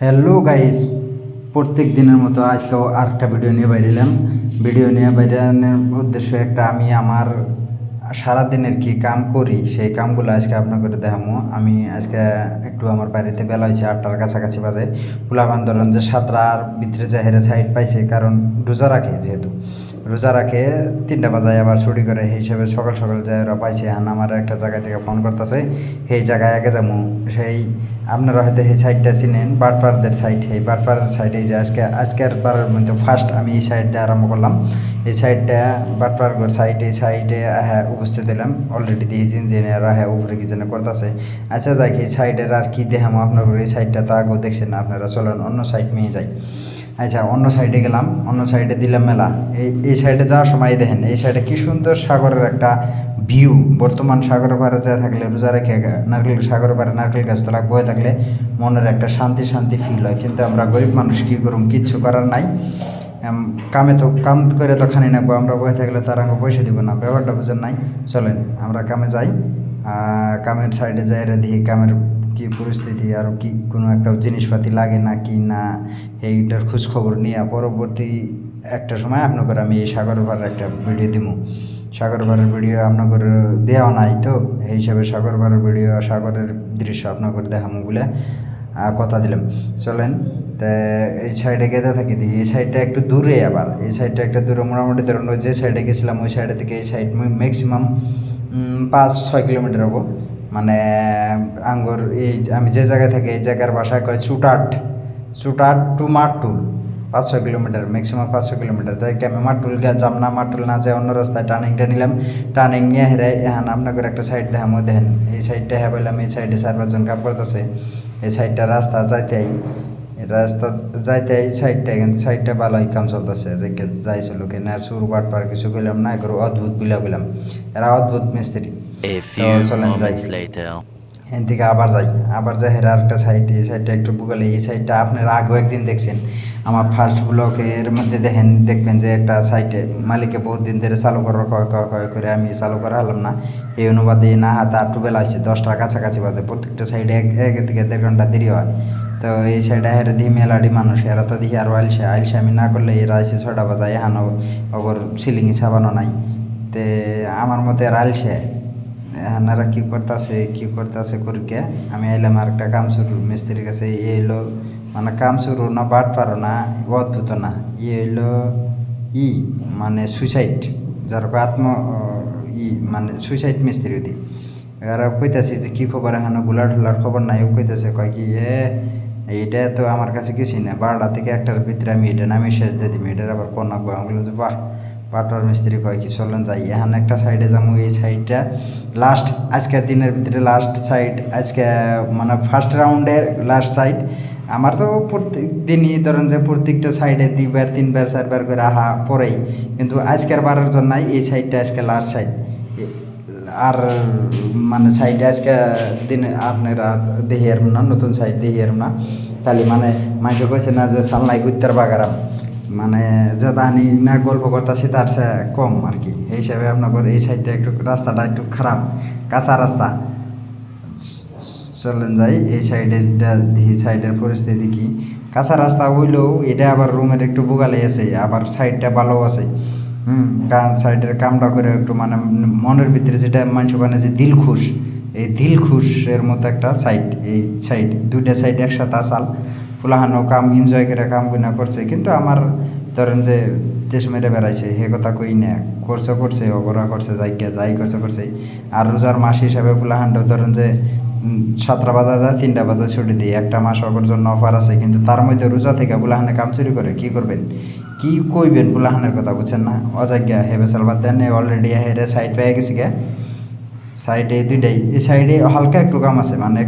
Hello guys প্রত্যেক দিনের মতো আজকেও আরেকটা ভিডিও নিয়ে বাইরেলাম ভিডিও নিয়ে বাইরানোর উদ্দেশ্য একটা, আমি আমার সারাদিনের কি কাম করি, সেই কামগুলো আজকে আপনার করে দেখামো। আমি আজকে একটু আমার বাড়িতে বেলা হয়েছে আটটার কাছাকাছি বাজে। পোলাপান ধরেন যে সাতটার ভিতরে যে হেরে সাইড পাইছে, কারণ রোজা রাখে যেহেতু। রোজা রাখে, তিনটা বাজায় আবার ছুটি করে, সেই হিসেবে সকাল সকাল যে ওরা পাইছে। হান আমার একটা জায়গা থেকে ফোন করতেছে সেই জায়গায় আগে যাব সেই আপনারা হয়তো সেই সাইডটা চিনেন, বাটপারদের সাইড এই বাটপাড়ার সাইডে যে আজকে, আজকের বারের মধ্যে ফার্স্ট আমি এই সাইডটা আরম্ভ করলাম। এই সাইডটা বাটপার সাইড এই সাইডে হ্যাঁ উপস্থিত হলাম। অলরেডি দিয়েছেন যে এরা হ্যাঁ উপরে কি যেন করতেছে। আচ্ছা যাক, এই সাইডের আর কি দেখামো আপনার এই সাইডটা তো আগেও দেখছেন আপনারা চলেন, অন্য সাইড নিয়ে যাই। আচ্ছা অন্য সাইডে গেলাম, অন্য সাইডে দিলাম মেলা। এই এই সাইডে যাওয়ার সময় দেখেন, এই সাইডে কি সুন্দর সাগরের একটা ভিউ বর্তমান সাগরের পাড়ে যা থাকলে রোজা রেখে নারকেল সাগরের পাড়ে নারকেল গাছ তলা বয়ে থাকলে মনের একটা শান্তি শান্তি ফিল হয়। কিন্তু আমরা গরিব মানুষ কী করুম, কিচ্ছু করার নাই। কামে তো, কাম করে তো খানি নাকবো আমরা বয়ে থাকলে তার আগে পয়সা দিব না। ব্যাপারটা বুঝেন নাই? চলেন, আমরা কামে যাই। কামের সাইডে যাই দেখি, কামের কি পরিস্থিতি আর কি কোনো একটা জিনিসপাতি লাগে না কি না, এইটার খোঁজ খবর নিয়ে পরবর্তী একটা সময় আপনাকে আমি এই সাগর একটা ভিডিও দিব সাগর ভিডিও আপনাদের দেওয়া নাই তো, এই হিসাবে সাগর ভিডিও সাগরের দৃশ্য আপনাদের দেখামো বলে কথা দিলাম। চলেন, তা, এই সাইডে গেতে থাকি দিই এই সাইডটা একটু দূরে আবার, এই সাইডটা একটা দূরে মোটামুটি ধরুন যে সাইডে গেছিলাম, ওই সাইডে থেকে এই সাইড ম্যাক্সিমাম পাঁচ ছয় কিলোমিটার হব। মানে আঙ্গুর এই আমি যে জায়গায় থাকি, এই জায়গার বাসায় কয় চুটাট চুটাট টু মাটুল পাঁচ ছয় কিলোমিটার ম্যাক্সিমাম পাঁচশো কিলোমিটার। তাই আমি মাটুল যাম না মাটুল না যাই অন্য রাস্তায় টার্নিংটা নিলাম। টার্নিং নিয়ে হেরে এখন আপনাদের একটা সাইড দেখামো, দেখেন। এই সাইডটা হ্যাঁ বললাম, এই সাইডে চার পাঁচজন কাপ করতেছে। এই সাইডটা রাস্তা যাইতেই রাস্তা যাইতে এই সাইডটা কিন্তু সাইডটা ভালোই কাম চলতেছে। যে যাইছিল কিনা, আর সুর বাট পার কিছু বললাম না, এগুলো অদ্ভুত বিলা বললাম এরা অদ্ভুত মিস্ত্রি। A few moments later. এখান থেকে আবার যাই। আবার যাই হেরা আরেকটা সাইড এই সাইডটা একটু বুকালে এই সাইডটা আপনারা আগেও একদিন দেখছেন। আমার ফার্স্ট ব্লকের মধ্যে দেখেন দেখবেন যে একটা সাইডে মালিকে বহুত দিন ধরে চালু করার কয় কয় কয় করে আমি চালু করা হলাম না। এই অনুবাদে না হাতে আটটু বেলা আছে দশটার কাছাকাছি বাজে। প্রত্যেকটা সাইডে এক এক থেকে দেড় ঘণ্টা দেরি হয়। তো এই সাইডে হেরে দিই মেলাডি মানুষ এরা তো দেখি আরও আইলসে আইলসে আমি না করলে এরা আইসে ছটা বাজায় এহানো অগর সিলিংই সাবানো নাই। তে আমার মতে এরা আইলসে এনারা কি করতেছে কি করতেছে করিকে, আমি এলাম আর একটা কাম শুরু, মিস্ত্রির কাছে ইয়ে এলো মানে কাম শুরু না, বাট পারো না অদ্ভুত না ইয়ে এলো ই মানে সুইসাইড, যার আত্ম ই মানে সুইসাইড মিস্ত্রি দি এরা কইতাছে যে, কি খবর এখানে? গুলা ঢুলার খবর নাই? ও কইতাছে, কয় কি, এ, এইটা তো আমার কাছে কিছুই না, বারোটা থেকে একটার ভিতরে আমি এটা নামে শেষ দিয়ে দিবি এটার আবার কোন নাকবো আমি যে বাহ! পাটর মিস্ত্রি কয় কি, চলেন যাই। এখানে একটা সাইডে যাব এই সাইডটা লাস্ট আজকের দিনের ভিতরে লাস্ট সাইড আজকে মানে ফার্স্ট রাউন্ডের লাস্ট সাইড আমার তো প্রত্যেক দিনই ধরেন যে প্রত্যেকটা সাইডে দুইবার, তিনবার, চারবার করে আহা পরেই কিন্তু আজকের বারের জন্যই এই সাইডটা আজকে লাস্ট সাইড আর মানে সাইডে আজকে দিনে আপনারা দেখি না, নতুন সাইড দেখি আর না। তাহলে মানে মাইকে কইছে না যে সালনাই গুত্তার বাগারাম। মানে যে দানি না গল্প করতেছি তার সে কম আর কি এই হিসাবে আপনার এই সাইডটা একটু, রাস্তাটা একটু খারাপ, কাঁচা রাস্তা। চলেন যাই, এই সাইডের দেখি সাইডের পরিস্থিতি কি। কাঁচা রাস্তা হইলেও এটা আবার রুমের একটু বুগালে আছে, আবার সাইডটা ভালো আছে। হুম সাইডের কামটা করে একটু মানে মনের ভিতরে যেটা মানুষ মানে যে দিল খুশ এই দিল খুশের মতো একটা সাইড এই সাইড দুইটা সাইড একসাথে আসাল। ফুলাহানো কাম এনজয় করে কাম গুনা করছে, কিন্তু আমার ধরেন যে দেশ মেরে বেড়াইছে, হে কথা কই না, করছে করছে, অগরা করছে যাই গিয়া যাই করছে করছে। আর রোজার মাস হিসাবে ফুলাহানটা ধরেন যে সাতটা বাজা যায়, তিনটা বাজা ছুটি দিই একটা মাস অগর জন্য অফার আছে, কিন্তু তার মধ্যে রোজা থেকে বুলাহানে কাম চুরি করে, কি করবেন? কি কইবেন বুলাহানের কথা বুঝছেন না? অজাজ্ঞা হেবে সালবাদ দেন অলরেডি হেরে সাইড পেয়ে গেছি গে। সাইডে দুইটাই, এই সাইডে হালকা একটু কাম আছে মানে একটা